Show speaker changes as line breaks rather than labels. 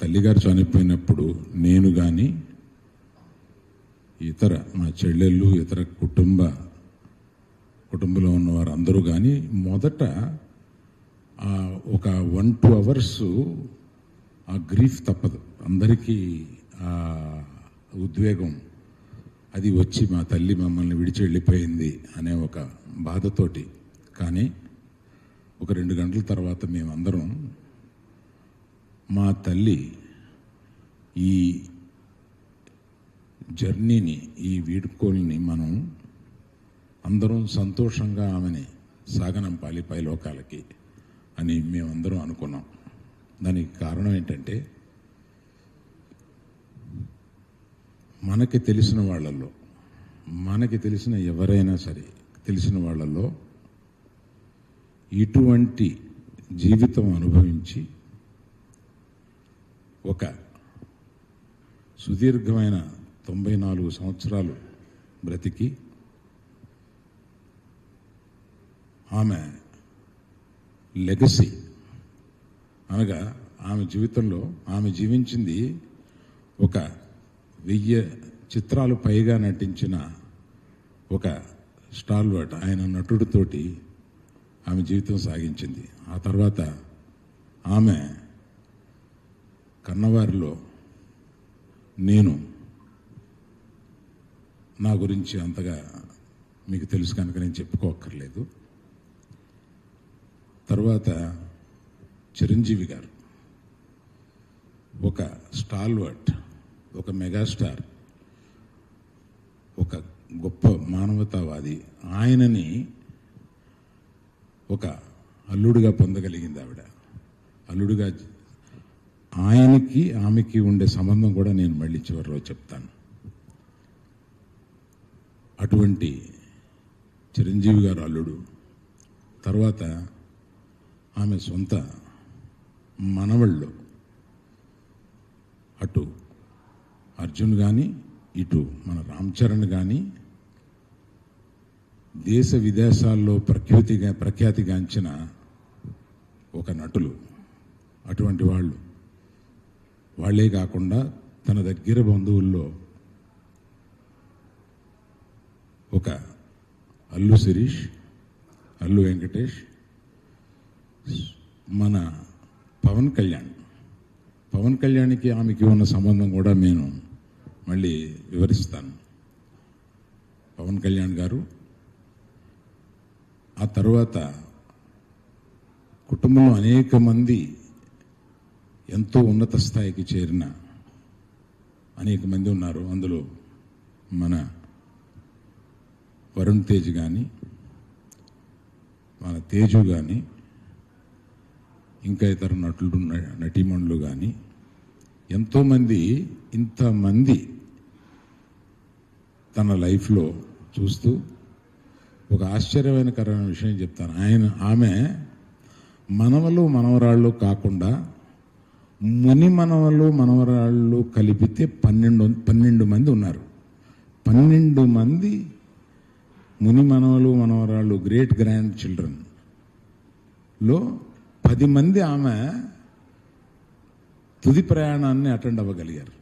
తల్లిగారు చనిపోయినప్పుడు నేను కానీ ఇతర మా చెల్లెళ్ళు ఇతర కుటుంబ కుటుంబంలో ఉన్న వారందరూ కానీ మొదట ఒక వన్ టూ అవర్స్ ఆ గ్రీఫ్ తప్పదు. అందరికీ ఆ ఉద్వేగం అది వచ్చి మా తల్లి మమ్మల్ని విడిచి వెళ్ళిపోయింది అనే ఒక బాధతోటి. కానీ ఒక రెండు గంటల తర్వాత మేమందరం మా తల్లి ఈ జర్నీని ఈ వీడుకోల్ని మనం అందరం సంతోషంగా ఆమెని సాగనంపాలి పై లోకాలకి అని మేమందరం అనుకున్నాం. దానికి కారణం ఏంటంటే మనకి తెలిసిన వాళ్ళల్లో మనకి తెలిసిన ఎవరైనా సరే తెలిసిన వాళ్ళల్లో ఇటువంటి జీవితం అనుభవించి ఒక సుదీర్ఘమైన తొంభై నాలుగు సంవత్సరాలు బ్రతికి ఆమె లెగసీ. అనగా ఆమె జీవితంలో ఆమె జీవించింది ఒక వెయ్యి చిత్రాలు పైగా నటించిన ఒక స్టాల్వర్ట్ ఆయన నటుడితోటి ఆమె జీవితం సాగించింది. ఆ తర్వాత ఆమె కన్నవారిలో నేను నా గురించి అంతగా మీకు తెలుసు కనుక నేను చెప్పుకోక్కర్లేదు. తర్వాత చిరంజీవి గారు ఒక స్టాల్వర్ట్ ఒక మెగాస్టార్ ఒక గొప్ప మానవతావాది ఆయనని ఒక అల్లుడుగా పొందగలిగింది ఆవిడ. అల్లుడుగా ఆయనకి ఆమెకి ఉండే సంబంధం కూడా నేను మళ్ళీ చివరిలో చెప్తాను. అటువంటి చిరంజీవి గారు అల్లుడు తర్వాత ఆమె సొంత మనవళ్ళు అటు అర్జున్ కానీ ఇటు మన రామ్ చరణ్ కానీ దేశ విదేశాల్లో ప్రఖ్యాతిగా ప్రఖ్యాతిగాంచిన ఒక నటులు. అటువంటి వాళ్ళు వాళ్ళే కాకుండా తన దగ్గర బంధువుల్లో ఒక అల్లు శిరీష్ అల్లు వెంకటేష్ మన పవన్ కళ్యాణ్. పవన్ కళ్యాణ్కి ఆమెకి ఉన్న సంబంధం కూడా నేను మళ్ళీ వివరిస్తాను. పవన్ కళ్యాణ్ గారు ఆ తర్వాత కుటుంబంలో అనేక మంది ఎంతో ఉన్నత స్థాయికి చేరిన అనేక మంది ఉన్నారు. అందులో మన వరుణ్ తేజ్ కానీ మన తేజు కానీ ఇంకా ఇతర నటులు న- నటీమణులు కానీ ఎంతోమంది ఇంతమంది తన లైఫ్లో చూస్తూ ఒక ఆశ్చర్యమైనకరమైన విషయం చెప్తాను. ఆయన ఆమె మనవలు మనవరాళ్ళు కాకుండా ముని మనవలు మనవరాళ్ళు కలిపితే పన్నెండు పన్నెండు మంది ఉన్నారు. పన్నెండు మంది ముని మనవలు మనవరాళ్ళు గ్రేట్ గ్రాండ్ చిల్డ్రన్. లో పది మంది ఆమె తుది ప్రయాణాన్ని అటెండ్ అవ్వగలిగారు.